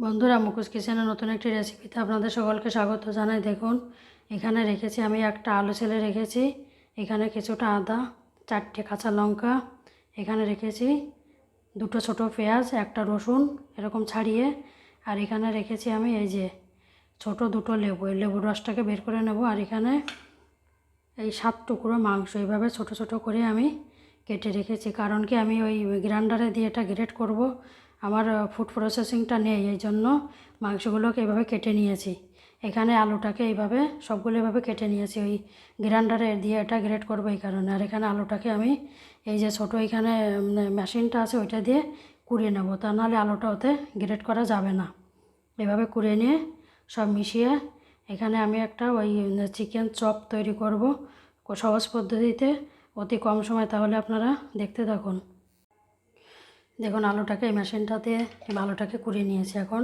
বন্ধুরা মুখোশ কিচেনের নতুন একটি রেসিপিতে আপনাদের সকলকে স্বাগত জানাই। দেখুন, এখানে রেখেছি আমি একটা আলু ছেলে রেখেছি। এখানে কিছুটা আদা, চারটে কাঁচা লঙ্কা। এখানে রেখেছি দুটো ছোট পেঁয়াজ, একটা রসুন, এরকম ছাড়িয়ে। আর এখানে রেখেছি আমি এই যে ছোট দুটো লেবু। এই লেবুর রসটাকে বের করে নেব। আর এখানে এই সাত টুকরো মাংস এইভাবে ছোট ছোট করে আমি কেটে রেখেছি। কারণ কি আমি ওই গ্রাইন্ডারে দিয়ে এটা গ্রেট করব। আমার ফুড প্রসেসিংটা নেই, এই জন্য মাংসগুলোকে এভাবে কেটে নিয়েছি। এখানে আলুটাকে এইভাবে সবগুলো এভাবে কেটে নিয়েছি। ওই গ্রাইন্ডারে দিয়ে এটা গ্রেট করব এই কারণে। আর এখানে আলুটাকে আমি, এই যে ছোটো এখানে মেশিনটা আছে, ওইটা দিয়ে কুড়িয়ে নেব। তা নাহলে আলুটা ওতে গ্রেট করা যাবে না। এভাবে কুড়িয়ে নিয়ে সব মিশিয়ে এখানে আমি একটা ওই চিকেন চপ তৈরি করব। সহজ পদ্ধতিতে, অতি কম সময়। তাহলে আপনারা দেখতে থাকুন। দেখুন, আলুটাকে এই মেশিনটাতে আলুটাকে কুড়িয়ে নিয়েছি এখন।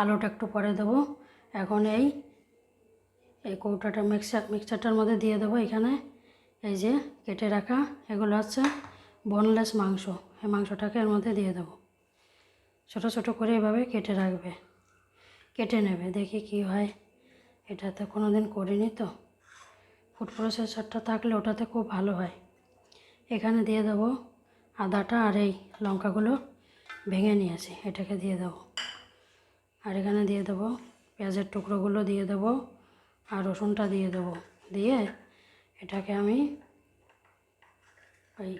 আলুটা একটু পরে দেবো। এখন এই এই কৌটাটা মিক্সার মিক্সারটার মধ্যে দিয়ে দেবো এখানে। এই যে কেটে রাখা, এগুলো হচ্ছে বোনলেস মাংস। এই মাংসটাকে এর মধ্যে দিয়ে দেবো। ছোট ছোট করে এভাবে কেটে রাখবে। কেটে নেবে, দেখি কি হয়। এটাতে কোনো দিন করিনি তো। ফুড প্রসেসরটা থাকলে ওটাতে খুব ভালো হয়। এখানে দিয়ে দেবো আদাটা আর এই লঙ্কাগুলো ভেঙে নিয়েছি, এটাকে দিয়ে দেবো। আর এখানে দিয়ে দেবো পেঁয়াজের টুকরোগুলো দিয়ে দেবো আর রসুনটা দিয়ে দেবো। দিয়ে এটাকে আমি ওই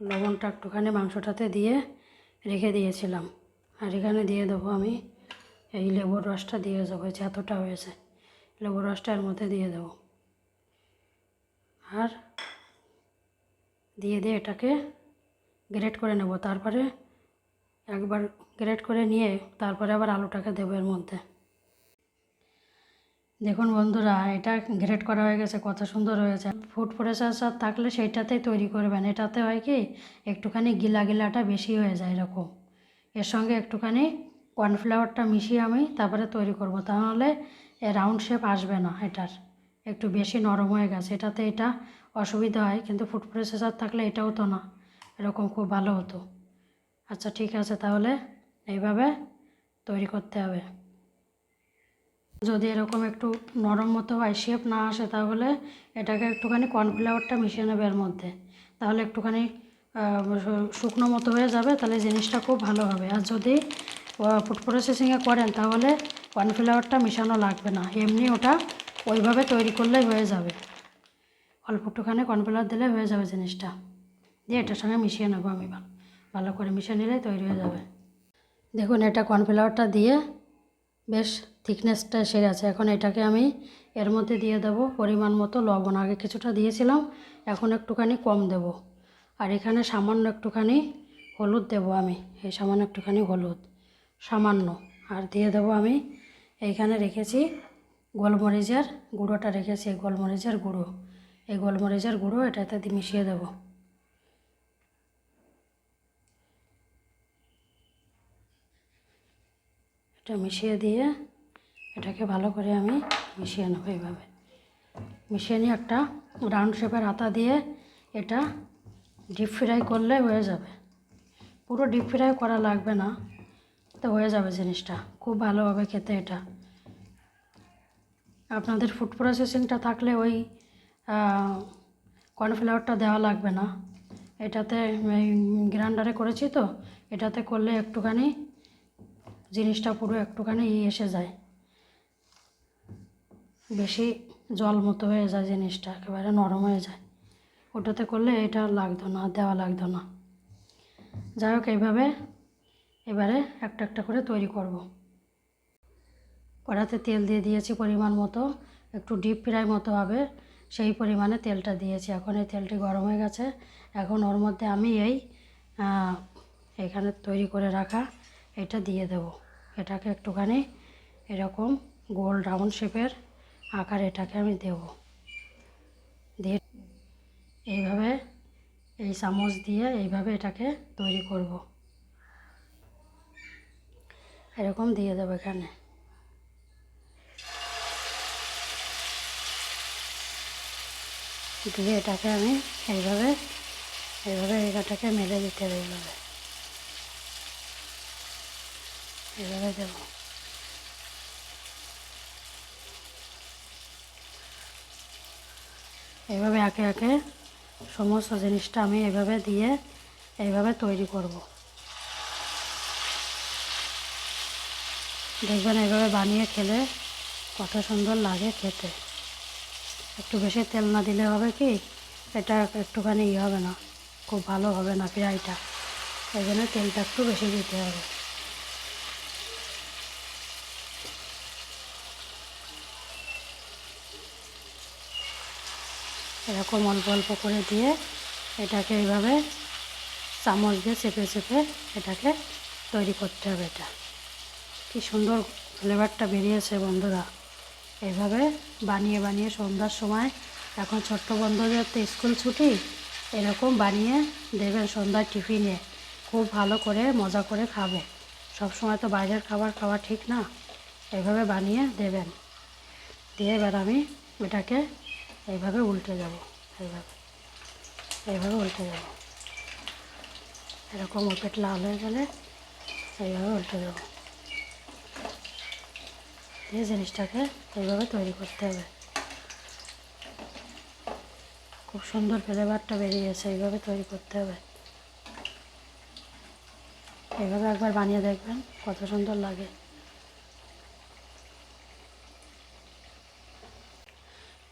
লবণটা একটুখানি মাংসটাতে দিয়ে রেখে দিয়েছিলাম। আর এখানে দিয়ে দেবো আমি এই লেবুর রসটা দিয়ে দেবো যে এতটা হয়েছে, লেবুর রসটা এর মধ্যে দিয়ে দেবো। আর দিয়ে দিয়ে এটাকে গ্রেট করে নেব। তারপরে একবার গ্রেট করে নিয়ে তারপরে আবার আলুটাকে দেবো এর মধ্যে। দেখুন বন্ধুরা, এটা গ্রেট করা হয়ে গেছে, কত সুন্দর হয়েছে। ফুড প্রসেসর থাকলে সেইটাতেই তৈরি করবেন। এটাতে হয় কি, একটুখানি গিলা গিলাটা বেশি হয়ে যায় এরকম। এর সঙ্গে একটুখানি কর্নফ্লাওয়ারটা মিশিয়ে আমি তারপরে তৈরি করব। তাহলে রাউন্ড শেপ আসবে না এটার। একটু বেশি নরম হয়ে গেছে। এটাতে এটা অসুবিধা হয়, কিন্তু ফুড প্রসেসার থাকলে এটা হতো না। এরকম খুব ভালো হতো। আচ্ছা ঠিক আছে, তাহলে এইভাবে তৈরি করতে হবে। যদি এরকম একটু নরম মতো হয় শেপ না আসে, তাহলে এটাকে একটুখানি কর্নফ্লাওয়ারটা মিশিয়ে নেবে এর মধ্যে। তাহলে একটুখানি শুকনো মতো হয়ে যাবে, তাহলে জিনিসটা খুব ভালো হবে। আর যদি ফুড প্রসেসিংয়ে করেন, তাহলে কর্নফ্লাওয়ারটা মিশানো লাগবে না। এমনি ওটা ওইভাবে তৈরি করলেই হয়ে যাবে। অল্প একটুখানি কর্নফ্লাওয়ার দিলে হয়ে যাবে জিনিসটা। দিয়ে এটার সঙ্গে মিশিয়ে নেব আমি ভালো করে মিশিয়ে নিলেই তৈরি হয়ে যাবে। দেখুন, এটা কর্নফ্লাওয়ারটা দিয়ে বেশ থিকনেসটা এসে গেছে। এখন এটাকে আমি এর মধ্যে দিয়ে দেব পরিমাণ মতো লবণ। আগে কিছুটা দিয়েছিলাম, এখন একটুখানি কম দেব। আর এখানে সামান্য একটুখানি হলুদ দেব আমি, এই সামান্য একটুখানি হলুদ। সামান্য। আর দিয়ে দেব আমি, এইখানে রেখেছি গোলমরিচের গুঁড়োটা রেখেছি গোলমরিচের গুঁড়ো। এই গোলমরিচের গুঁড়ো এটাতে মিশিয়ে দেবো। এটা মিশিয়ে দিয়ে এটাকে ভালো করে আমি মিশিয়ে নেব এইভাবে। মিশিয়ে নিয়ে একটা রাউন্ড শেপের হাতা দিয়ে এটা ডিপ ফ্রাই করলে হয়ে যাবে। পুরো ডিপ ফ্রাই করা লাগবে না, তো হয়ে যাবে জিনিসটা। খুব ভালো হবে খেতে এটা। আপনাদের ফুড প্রসেসিংটা থাকলে ওই কর্নফ্লাওয়ারটা দেওয়া লাগবে না। এটাতে গ্রাইন্ডারে করেছি তো, এটাতে করলে একটুখানি জিনিসটা পুরো একটুখানি ই এসে যায়। বেশি জল মতো হয়ে যায় জিনিসটা, একেবারে নরম হয়ে যায়। ওটাতে করলে এটা লাগতো না, দেওয়া লাগতো না। যাই হোক, এইভাবে এবারে একটা একটা করে তৈরি করব। কড়াতে তেল দিয়ে দিয়েছি পরিমাণ মতো, একটু ডিপ ফ্রাই মতো হবে। সেই পরিমাণে তেলটা দিয়েছি। এখন এই তেলটি গরম হয়ে গেছে। এখন ওর মধ্যে আমি এই এখানে তৈরি করে রাখা এটা দিয়ে দেব। এটাকে একটুখানি এরকম গোল রাউন্ড শেপের আকার এটাকে আমি দেব। দিয়ে এইভাবে এই চামচ দিয়ে এইভাবে এটাকে তৈরি করব। এরকম দিয়ে দেবো এখানে। দিয়ে এটাকে আমি এইভাবে এইভাবে এটাকে মেলে দিতে হবে এইভাবে। এভাবে দেব। এইভাবে একে একে সমস্ত জিনিসটা আমি এভাবে দিয়ে এইভাবে তৈরি করব। দেখবেন এইভাবে বানিয়ে খেলে কত সুন্দর লাগে খেতে। একটু বেশি তেল না দিলে হবে কি? এটা একটুখানি ইয়ে হবে না। খুব ভালো হবে না ফ্রাইটা এই জন্য তেলটা একটু বেশি দিতে হবে। এরকম অল্প অল্প করে দিয়ে এটাকে এইভাবে চামচ দিয়ে চেপে চেপে এটাকে তৈরি করতে হবে এটা। কি সুন্দর ফ্লেভারটা বেরিয়েছে বন্ধুরা। এইভাবে বানিয়ে বানিয়ে সন্ধ্যার সময় এখন ছোট্ট বন্ধুদের তো স্কুল ছুটি, এরকম বানিয়ে দেবেন সন্ধ্যার টিফিনে। খুব ভালো করে, মজা করে খাবে। সব সময় তো বাইরের খাবার খাওয়া ঠিক না, এভাবে বানিয়ে দেবেন। দিয়ে এবার আমি এটাকে এইভাবে উল্টে যাব এইভাবে এইভাবে উল্টে যাব এরকম ওপেট লাল হয়ে গেলে এইভাবে উল্টে দেবো। এই জিনিসটাকে এইভাবে তৈরি করতে হবে। খুব সুন্দর ফ্লেভারটা বেরিয়েছে এইভাবে তৈরি করতে হবে। এইভাবে একবার বানিয়ে দেখবেন কত সুন্দর লাগে।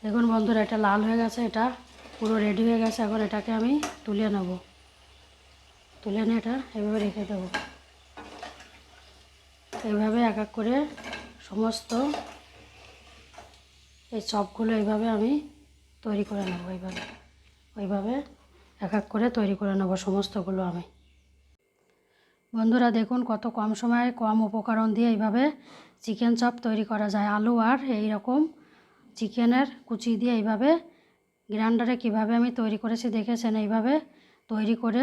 দেখুন বন্ধুরা, এটা লাল হয়ে গেছে, এটা পুরো রেডি হয়ে গেছে, এখন এটাকে আমি তুলে নেব। তুলে নিয়ে এটা এভাবে রেখে দেবো। এইভাবে এক এক করে সমস্ত এই চপগুলো এইভাবে আমি তৈরি করে নেব, এইভাবে। ওইভাবে এক এক করে তৈরি করে নেব সমস্তগুলো আমি। বন্ধুরা দেখুন কত কম সময়ে কম উপকরণ দিয়ে এইভাবে চিকেন চপ তৈরি করা যায়। আলু আর এই রকম চিকেনের কুচি দিয়ে এইভাবে গ্রাইন্ডারে কীভাবে আমি তৈরি করেছি দেখেছেন? এইভাবে তৈরি করে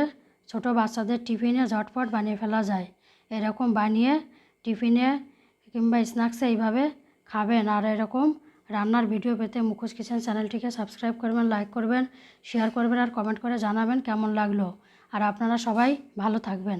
ছোট বাচ্চাদের টিফিনে ঝটপট বানিয়ে ফেলা যায়। এরকম বানিয়ে টিফিনে কিংবা স্ন্যাক্স এইভাবে খাবেন। আর এরকম রান্নার ভিডিও পেতে মুখোশ কিচেন চ্যানেলটিকে সাবস্ক্রাইব করবেন, লাইক করবেন, শেয়ার করবেন আর কমেন্ট করে জানাবেন কেমন লাগল। আর আপনারা সবাই ভালো থাকবেন।